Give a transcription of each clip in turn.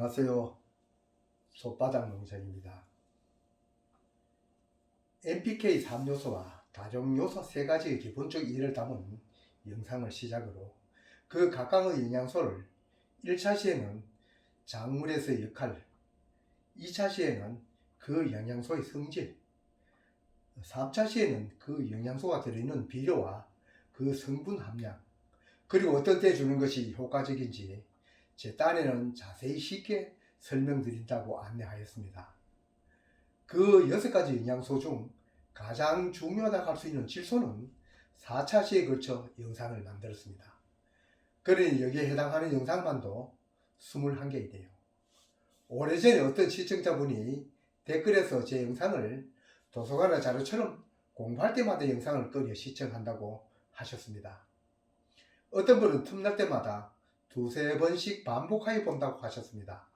안녕하세요. 솥바닥 농장입니다. NPK 3요소와 가정요소 세 가지의 기본적 이해를 담은 영상을 시작으로 그 각각의 영양소를 1차 시에는 작물에서의 역할, 2차 시에는 그 영양소의 성질, 3차 시에는 그 영양소가 들어있는 비료와 그 성분 함량, 그리고 어떤 때 주는 것이 효과적인지 제 딴에는 자세히 쉽게 설명드린다고 안내하였습니다. 그 여섯 가지 영양소 중 가장 중요하다고 할 수 있는 질소는 4차 시에 걸쳐 영상을 만들었습니다. 그러니 여기에 해당하는 영상만도 21개이네요. 오래전에 어떤 시청자분이 댓글에서 제 영상을 도서관의 자료처럼 공부할 때마다 영상을 꺼려 시청한다고 하셨습니다. 어떤 분은 틈날 때마다 두세 번씩 반복하여 본다고 하셨습니다.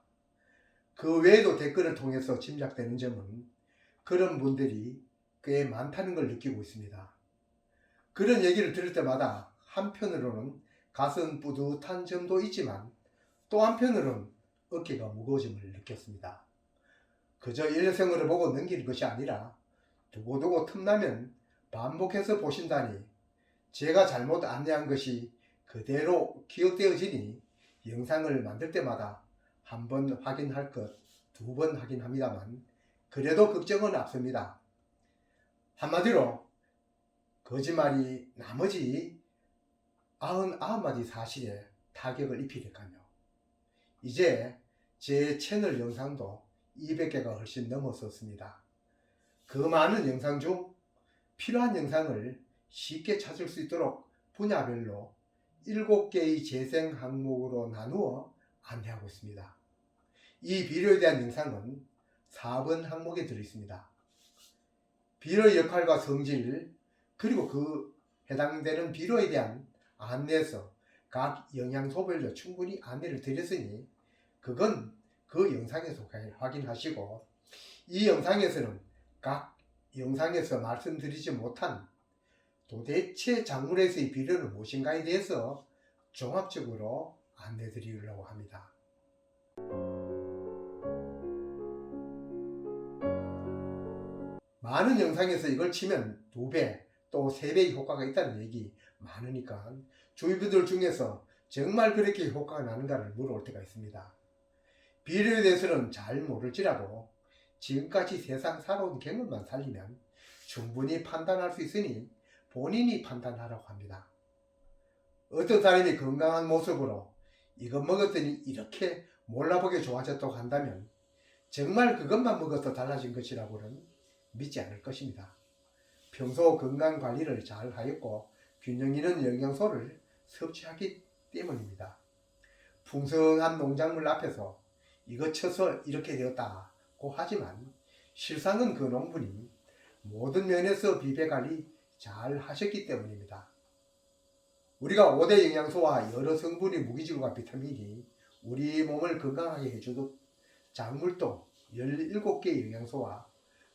그 외에도 댓글을 통해서 짐작되는 점은 그런 분들이 꽤 많다는 걸 느끼고 있습니다. 그런 얘기를 들을 때마다 한편으로는 가슴 뿌듯한 점도 있지만 또 한편으로는 어깨가 무거워짐을 느꼈습니다. 그저 일생을 보고 넘기는 것이 아니라 두고두고 틈나면 반복해서 보신다니 제가 잘못 안내한 것이 그대로 기억되어지니 영상을 만들 때마다 한 번 확인할 것, 두 번 확인합니다만 그래도 걱정은 앞섭니다. 한마디로 거짓말이 나머지 99마디 사실에 타격을 입히니까요. 이제 제 채널 영상도 200개가 훨씬 넘었었습니다. 그 많은 영상 중 필요한 영상을 쉽게 찾을 수 있도록 분야별로 7개의 재생 항목으로 나누어 안내하고 있습니다. 이 비료에 대한 영상은 4번 항목에 들어있습니다. 비료의 역할과 성질, 그리고 그 해당되는 비료에 대한 안내에서 각 영양소별로 충분히 안내를 드렸으니 그건 그 영상에서 확인하시고 이 영상에서는 각 영상에서 말씀드리지 못한 도대체 작물에서의 비료는 무엇인가에 대해서 종합적으로 안내 드리려고 합니다. 많은 영상에서 이걸 치면 두 배, 또 세 배의 효과가 있다는 얘기 많으니까 주위 분들 중에서 정말 그렇게 효과가 나는가를 물어볼 때가 있습니다. 비료에 대해서는 잘 모를지라도 지금까지 세상 살아온 경험만 살리면 충분히 판단할 수 있으니 본인이 판단하라고 합니다. 어떤 사람이 건강한 모습으로 이것 먹었더니 이렇게 몰라보게 좋아졌다고 한다면 정말 그것만 먹어서 달라진 것이라고는 믿지 않을 것입니다. 평소 건강 관리를 잘 하였고 균형 있는 영양소를 섭취하기 때문입니다. 풍성한 농작물 앞에서 이것 쳐서 이렇게 되었다고 하지만 실상은 그 농부님 모든 면에서 비배 관리 잘 하셨기 때문입니다. 우리가 5대 영양소와 여러 성분의 무기질과 비타민이 우리 몸을 건강하게 해주듯 작물도 17개의 영양소와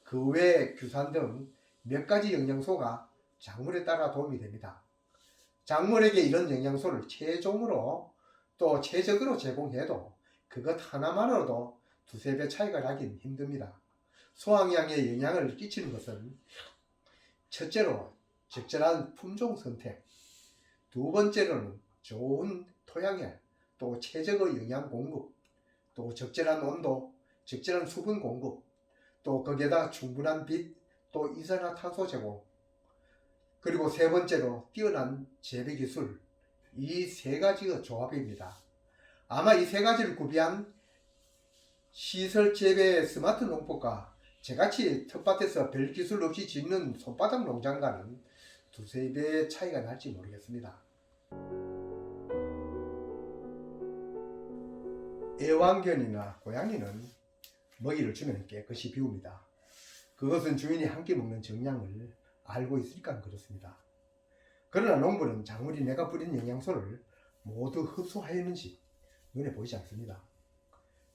그외 규산 등 몇 가지 영양소가 작물에 따라 도움이 됩니다. 작물에게 이런 영양소를 최종으로 또 최적으로 제공해도 그것 하나만으로도 두세 배 차이가 나긴 힘듭니다. 소화량에 영향을 끼치는 것은 첫째로 적절한 품종 선택, 두 번째로는 좋은 토양에 또 최적의 영양 공급, 또 적절한 온도, 적절한 수분 공급, 또 거기에다 충분한 빛, 또 이산화탄소 제공, 그리고 세 번째로 뛰어난 재배 기술, 이 세 가지의 조합입니다. 아마 이 세 가지를 구비한 시설 재배 스마트 농법과 저같이 텃밭에서 별 기술 없이 짓는 손바닥 농장과는 두세 배 차이가 날지 모르겠습니다. 애완견이나 고양이는 먹이를 주면 깨끗이 비웁니다. 그것은 주인이 한끼 먹는 정량을 알고 있으니까 그렇습니다. 그러나 농부는 작물이 내가 뿌린 영양소를 모두 흡수하였는지 눈에 보이지 않습니다.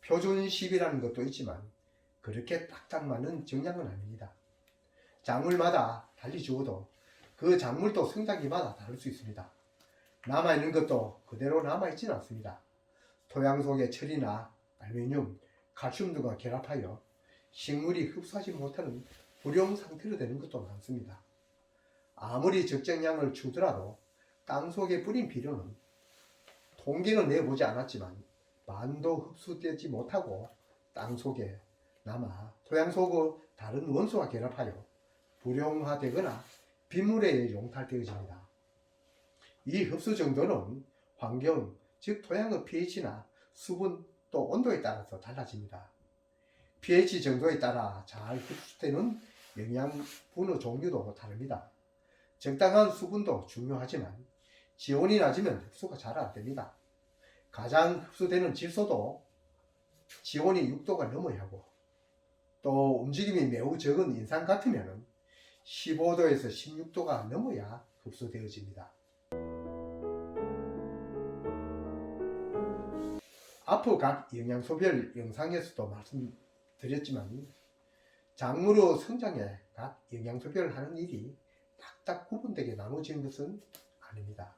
표준십이라는 것도 있지만 그렇게 딱딱 맞는 정량은 아닙니다. 작물마다 달리 주어도 그 작물도 성장기마다 다를 수 있습니다. 남아있는 것도 그대로 남아있지는 않습니다. 토양 속의 철이나 알루미늄, 칼슘 등과 결합하여 식물이 흡수하지 못하는 불용 상태로 되는 것도 많습니다. 아무리 적정량을 주더라도 땅 속에 뿌린 비료는 통계는 내보지 않았지만 반도 흡수되지 못하고 땅 속에 남아 토양 속의 다른 원소와 결합하여 불용화되거나 빗물에 용탈되어집니다. 이 흡수 정도는 환경, 즉 토양의 pH나 수분 또 온도에 따라서 달라집니다. pH 정도에 따라 잘 흡수되는 영양분의 종류도 다릅니다. 적당한 수분도 중요하지만 지온이 낮으면 흡수가 잘 안됩니다. 가장 흡수되는 질소도 지온이 6도가 넘어야 하고 또 움직임이 매우 적은 인상 같으면 15도에서 16도가 넘어야 흡수되어집니다. 앞으로 각 영양소별 영상에서도 말씀드렸지만 작물의 성장에 각 영양소별을 하는 일이 딱딱 구분되게 나눠지는 것은 아닙니다.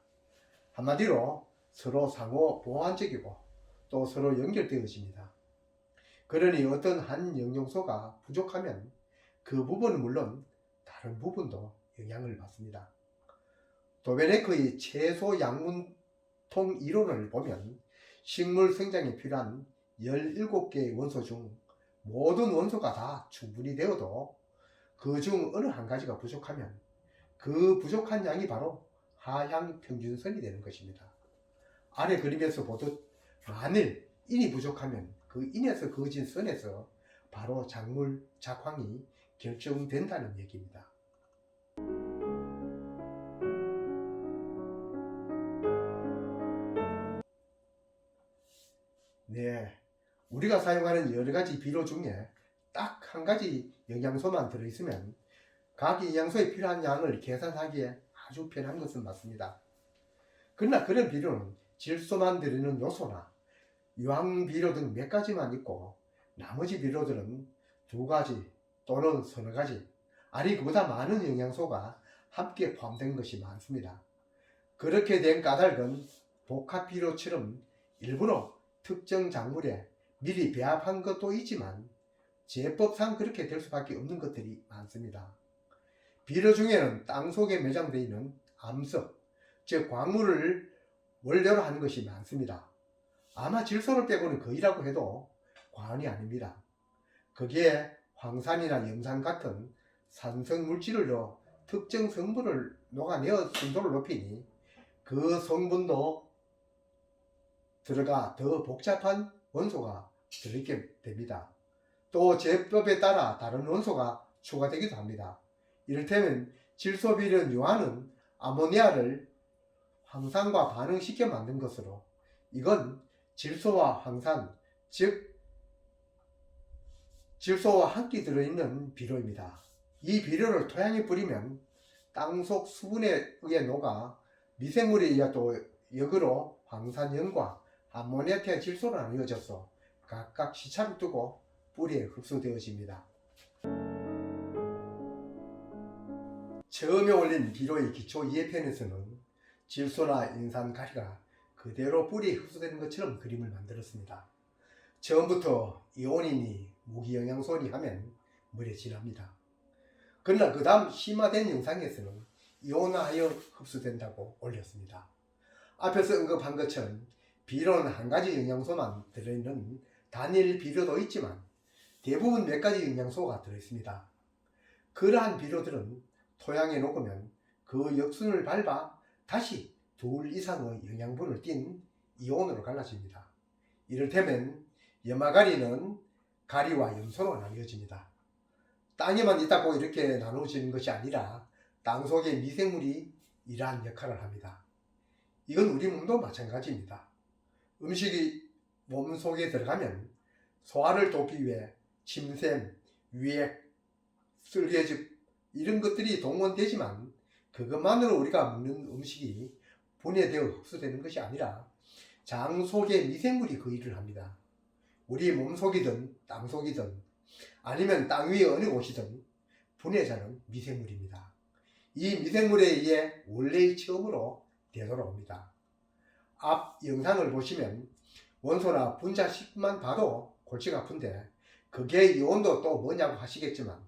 한마디로 서로 상호 보완적이고 또 서로 연결되어집니다. 그러니 어떤 한 영양소가 부족하면 그 부분은 물론 다른 부분도 영향을 받습니다. 도베네크의 채소 양분통 이론을 보면 식물 성장에 필요한 17개의 원소 중 모든 원소가 다 충분히 되어도 그 중 어느 한 가지가 부족하면 그 부족한 양이 바로 하향 평균선이 되는 것입니다. 아래 그림에서 보듯 만일 인이 부족하면 그 인에서 그어진 선에서 바로 작물 작황이 결정된다는 얘기입니다. 우리가 사용하는 여러 가지 비료 중에 딱 한 가지 영양소만 들어있으면 각 영양소에 필요한 양을 계산하기에 아주 편한 것은 맞습니다. 그러나 그런 비료는 질소만 들어있는 요소나 유황 비료 등 몇 가지만 있고 나머지 비료들은 두 가지 또는 서너 가지 아니 그보다 많은 영양소가 함께 포함된 것이 많습니다. 그렇게 된 까닭은 복합 비료처럼 일부러 특정 작물에 미리 배합한 것도 있지만 제법상 그렇게 될 수밖에 없는 것들이 많습니다. 비료 중에는 땅 속에 매장되어 있는 암석, 즉 광물을 원료로 하는 것이 많습니다. 아마 질소를 빼고는 거의라고 해도 과언이 아닙니다. 거기에 황산이나 염산 같은 산성 물질을 특정 성분을 녹아내어 순도를 높이니 그 성분도 들어가 더 복잡한 원소가 들어있게 됩니다. 또 제법에 따라 다른 원소가 추가되기도 합니다. 이를테면 질소비련 유화는 아모니아를 황산과 반응시켜 만든 것으로 이건 질소와 황산, 즉 질소와 함께 들어있는 비료입니다. 이 비료를 토양에 뿌리면 땅속 수분에 의해 녹아 미생물에 의해 또 역으로 황산염과 암모니아태 질소로 나뉘어져서 각각 시차를 두고 뿌리에 흡수되어집니다. 처음에 올린 비료의 기초 2회편에서는 질소나 인산 가리가 그대로 뿌리에 흡수되는 것처럼 그림을 만들었습니다. 처음부터 이온이니 무기영양소니 하면 물에 진합니다. 그러나 그 다음 심화된 영상에서는 이온화하여 흡수된다고 올렸습니다. 앞에서 언급한 것처럼 비료는 한 가지 영양소만 들어있는 단일 비료도 있지만 대부분 몇 가지 영양소가 들어있습니다. 그러한 비료들은 토양에 녹으면 그 역순을 밟아 다시 둘 이상의 영양분을 띤 이온으로 갈라집니다. 이를테면 염화가리는 가리와 염소로 나뉘어집니다. 땅에만 있다고 이렇게 나누어지는 것이 아니라 땅 속의 미생물이 이러한 역할을 합니다. 이건 우리 몸도 마찬가지입니다. 음식이 몸 속에 들어가면 소화를 돕기 위해 침샘, 위액, 쓸개즙 이런 것들이 동원되지만 그것만으로 우리가 먹는 음식이 분해되어 흡수되는 것이 아니라 장 속에 미생물이 그 일을 합니다. 우리 몸 속이든 땅 속이든 아니면 땅 위의 어느 곳이든 분해자는 미생물입니다. 이 미생물에 의해 원래의 처음으로 되돌아옵니다. 앞 영상을 보시면 원소나 분자식만 봐도 골치가 아픈데 그게 이온도 또 뭐냐고 하시겠지만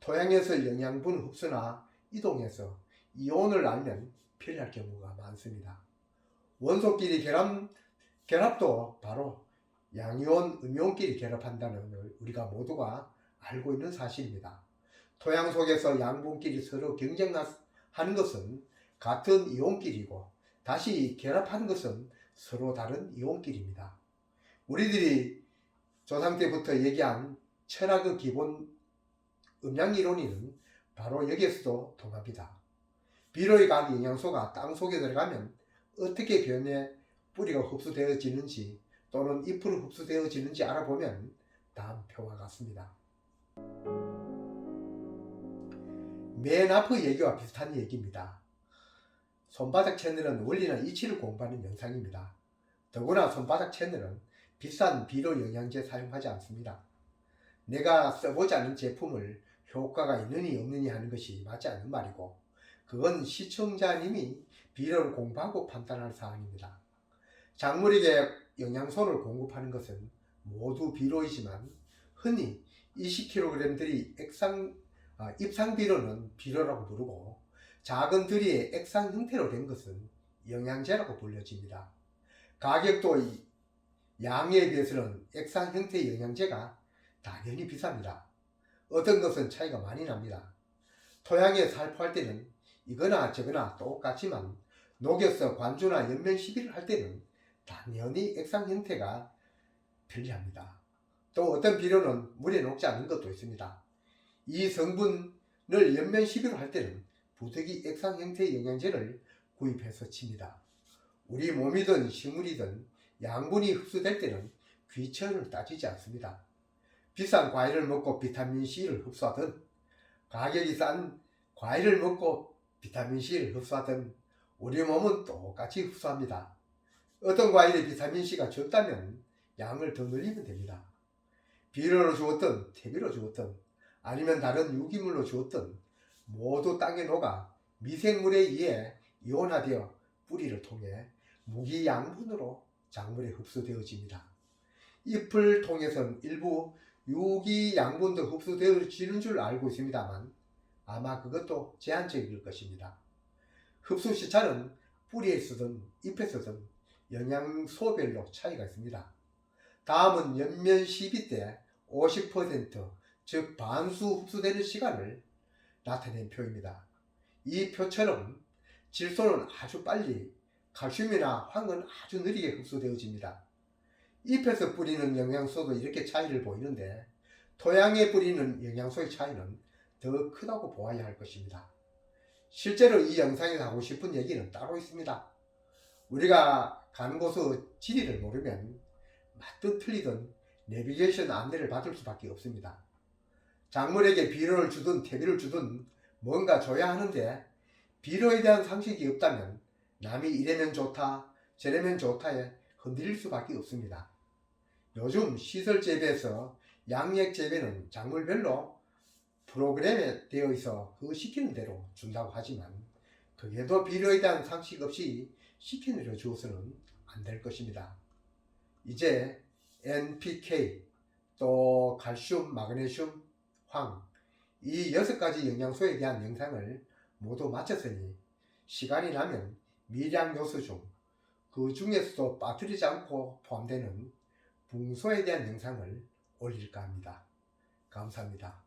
토양에서 영양분 흡수나 이동해서 이온을 알면 편리할 경우가 많습니다. 원소끼리 결합, 결합도 바로 양이온, 음이온끼리 결합한다는 걸 우리가 모두가 알고 있는 사실입니다. 토양 속에서 양분끼리 서로 경쟁하는 것은 같은 이온끼리고 다시 결합하는 것은 서로 다른 이온끼리입니다. 우리들이 조상 때부터 얘기한 철학의 기본 음양 이론이는 바로 여기에서도 통합니다. 비료의 각 영양소가 땅 속에 들어가면 어떻게 변해 뿌리가 흡수되어지는지 또는 잎으로 흡수되어지는지 알아보면 다음 표와 같습니다. 맨 앞의 얘기와 비슷한 얘기입니다. 손바닥 채널은 원리나 이치를 공부하는 영상입니다. 더구나 손바닥 채널은 비싼 비료 영양제 사용하지 않습니다. 내가 써보지 않은 제품을 효과가 있느니 없느니 하는 것이 맞지 않는 말이고 그건 시청자님이 비료를 공부하고 판단할 사항입니다. 작물에게 영양소를 공급하는 것은 모두 비료이지만 흔히 20kg들이 액상, 아, 입상 비료는 비료라고 부르고 작은 들이의 액상 형태로 된 것은 영양제라고 불려집니다. 가격도 이 양에 비해서는 액상 형태의 영양제가 당연히 비쌉니다. 어떤 것은 차이가 많이 납니다. 토양에 살포할 때는 이거나 저거나 똑같지만 녹여서 관주나 연면 시비를 할 때는 당연히 액상 형태가 편리합니다. 또 어떤 비료는 물에 녹지 않는 것도 있습니다. 이 성분을 연면 시비로 할 때는 부득이 액상 형태의 영양제를 구입해서 칩니다. 우리 몸이든 식물이든 양분이 흡수될 때는 귀천을 따지지 않습니다. 비싼 과일을 먹고 비타민C를 흡수하든 가격이 싼 과일을 먹고 비타민C를 흡수하든 우리 몸은 똑같이 흡수합니다. 어떤 과일에 비타민C가 적다면 양을 더 늘리면 됩니다. 비료로 주었든 퇴비로 주었든 아니면 다른 유기물로 주었든 모두 땅에 녹아 미생물에 의해 이온화되어 뿌리를 통해 무기 양분으로 작물에 흡수되어집니다. 잎을 통해서는 일부 유기 양분도 흡수되어지는 줄 알고 있습니다만 아마 그것도 제한적일 것입니다. 흡수 시차는 뿌리에 쓰든 잎에 쓰든 영양소별로 차이가 있습니다. 다음은 연면 시비 때 50%, 즉 반수 흡수되는 시간을 나타낸 표입니다. 이 표처럼 질소는 아주 빨리, 칼슘이나 황은 아주 느리게 흡수되어집니다. 잎에서 뿌리는 영양소도 이렇게 차이를 보이는데 토양에 뿌리는 영양소의 차이는 더 크다고 보아야 할 것입니다. 실제로 이 영상에서 하고 싶은 얘기는 따로 있습니다. 우리가 가는 곳의 지리를 모르면 맞든 틀리든 내비게이션 안내를 받을 수밖에 없습니다. 작물에게 비료를 주든 퇴비를 주든 뭔가 줘야 하는데 비료에 대한 상식이 없다면 남이 이래면 좋다 저래면 좋다에 흔들릴 수밖에 없습니다. 요즘 시설 재배에서 양액 재배는 작물별로 프로그램에 되어 있어 그 시키는 대로 준다고 하지만 그게도 비료에 대한 상식 없이 시켜내려 주어서는 안 될 것입니다. 이제 NPK, 또 칼슘, 마그네슘, 황, 이 여섯 가지 영양소에 대한 영상을 모두 마쳤으니 시간이 나면 미량 요소 중 그 중에서도 빠뜨리지 않고 포함되는 붕소에 대한 영상을 올릴까 합니다. 감사합니다.